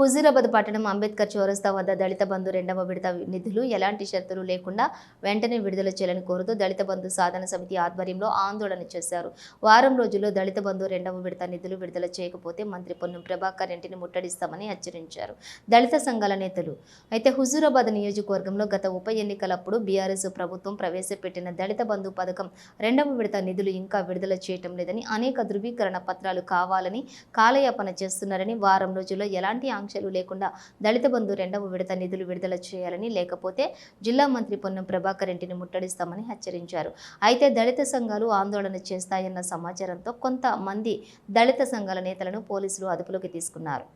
హుజూరాబాద్ పట్టణం అంబేద్కర్ చౌరస్తా వద్ద దళిత బంధు రెండవ విడత నిధులు ఎలాంటి షరతులు లేకుండా వెంటనే విడుదల చేయాలని కోరుతూ దళిత బంధు సాధన సమితి ఆధ్వర్యంలో ఆందోళన చేశారు. వారం రోజుల్లో దళిత బంధు రెండవ విడత నిధులు విడుదల చేయకపోతే మంత్రి పొన్నం ప్రభాకర్ ఇంటిని ముట్టడిస్తామని హెచ్చరించారు. దళిత సంఘాల నేతలు. అయితే హుజూరాబాద్ నియోజకవర్గంలో గత ఉప ఎన్నికలప్పుడు బీఆర్ఎస్ ప్రభుత్వం ప్రవేశపెట్టిన దళిత బంధు పథకం రెండవ విడత నిధులు ఇంకా విడుదల చేయటం లేదని అనేక ధృవీకరణ పత్రాలు కావాలని కాలయాపన చేస్తున్నారని వారం రోజుల్లో ఎలాంటి ఆకాంక్షలు లేకుండా దళిత బంధు రెండవ విడత నిధులు విడుదల చేయాలని లేకపోతే జిల్లా మంత్రి పొన్నం ప్రభాకర్ ఇంటిని ముట్టడిస్తామని హెచ్చరించారు. అయితే దళిత సంఘాలు ఆందోళన చేస్తాయన్న సమాచారంతో కొంతమంది దళిత సంఘాల నేతలను పోలీసులు అదుపులోకి తీసుకున్నారు.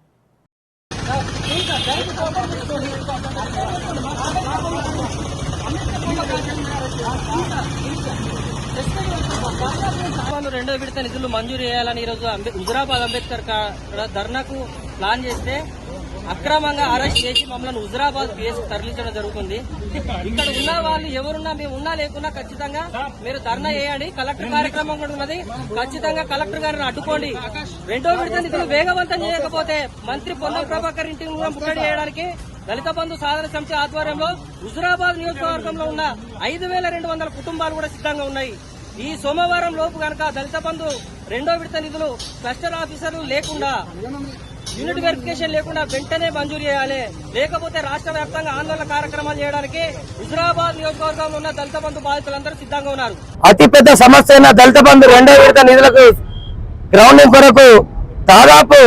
రెండో విడత నిధులు మంజూరు చేయాలని ఈరోజు హుజురాబాద్ అంబేద్కర్ ధర్నాకు ప్లాన్ చేస్తే అక్రమంగా అరెస్ట్ చేసి మమ్మల్ని హుజరాబాద్ పిఎస్ తరలించడం జరుగుతుంది. ఇక్కడ ఉన్న వాళ్ళు ఎవరున్నా మేము ఉన్నా లేకున్నా ఖచ్చితంగా మీరు ధర్నా చేయండి. కలెక్టర్ కార్యక్రమం కూడా ఉన్నది. ఖచ్చితంగా కలెక్టర్ గారిని అడ్డుకోండి. రెండో విడత నిధులు వేగవంతం చేయకపోతే మంత్రి పొన్నం ప్రభాకర్ ఇంటిని కూడా ముట్టడి చేయడానికి దళిత బంధు సాధన సమితి ఆధ్వర్యంలో హుజరాబాద్ నియోజకవర్గంలో ఉన్న ఐదు వేల రెండు వందల కుటుంబాలు కూడా సిద్ధంగా ఉన్నాయి. ఈ సోమవారం లోపు గనక దళిత బంధు రెండో విడత నిధులు క్లస్టర్ ఆఫీసర్లు లేకుండా యూనిట్ వెరిఫికేషన్ లేకుండా వెంటనే మంజూరు చేయాలి. లేకపోతే రాష్ట్ర వ్యాప్తంగా ఆందోళన కార్యక్రమాలు చేయడానికి హుజురాబాద్ నియోజకవర్గంలో ఉన్న దళిత బంధు బాధితులందరూ సిద్ధంగా ఉన్నారు. అతిపెద్ద సమస్య అయిన దళిత బంధు రెండో విడత నిధులకు గ్రౌండింగ్ కొరకు దాదాపు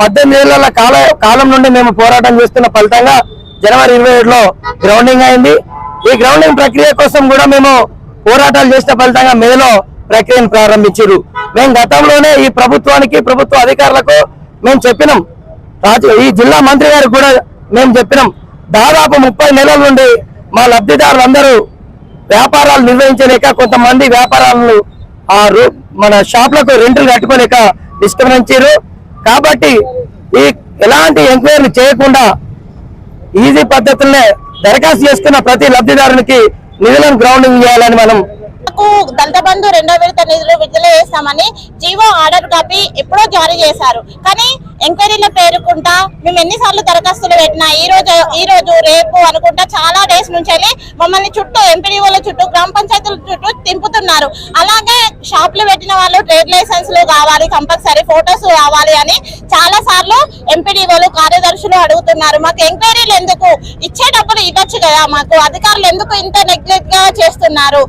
పద్దెనిమిది ఏళ్ళ కాల కాలం నుండి మేము పోరాటం చేస్తున్న ఫలితంగా జనవరి ఇరవై ఏడులో గ్రౌండింగ్ అయింది. ఈ గ్రౌండింగ్ ప్రక్రియ కోసం కూడా మేము పోరాటాలు చేసిన ఫలితంగా మేలో ప్రక్రియను ప్రారంభించారు మేము గతంలోనే ఈ ప్రభుత్వానికి ప్రభుత్వ అధికారులకు మేము చెప్పినాం. రాజు ఈ జిల్లా మంత్రి గారికి కూడా మేము చెప్పినాం. దాదాపు ముప్పై నెలల నుండి మా లబ్ధిదారులందరూ వ్యాపారాలు నిర్వహించలేక కొంతమంది వ్యాపారాలను ఆ రూ- మన షాప్లకు రెంట్లు కట్టుకోలేక నిష్క్రమించారు కాబట్టి ఈ ఎలాంటి ఎంక్వైరీలు చేయకుండా ఈజీ పద్ధతులనే దరఖాస్తు చేసుకున్న ప్రతి లబ్ధిదారునికి నిధులను గ్రౌండింగ్ చేయాలని మనం కు దళిత బంధు రెండో విడత నిధులు విడుదల చేస్తామని జీవో ఆర్డర్ కాపీ ఎప్పుడో జారీ చేశారు. కానీ ఎంక్వైరీలో పేరుకుంటా మేము ఎన్నిసార్లు దరఖాస్తులు పెట్టినా ఈ రోజు ఈ రోజు రేపు అనుకుంటా చాలా డేస్ నుంచి మమ్మల్ని చుట్టూ ఎంపీడీఓల చుట్టూ గ్రామ పంచాయతీల చుట్టూ తింపుతున్నారు. అలాగే షాపులు పెట్టిన వాళ్ళు ట్రేడ్ లైసెన్స్లు కావాలి కంపల్సరీ ఫొటోస్ కావాలి అని చాలా సార్లు ఎంపీడీఓలు కార్యదర్శులు అడుగుతున్నారు. మాకు ఎంక్వైరీలు ఎందుకు? ఇచ్చే డబ్బులు ఇవ్వచ్చు కదా మాకు. అధికారులు ఎందుకు ఇంత నెగ్లెక్ట్గా చేస్తున్నారు?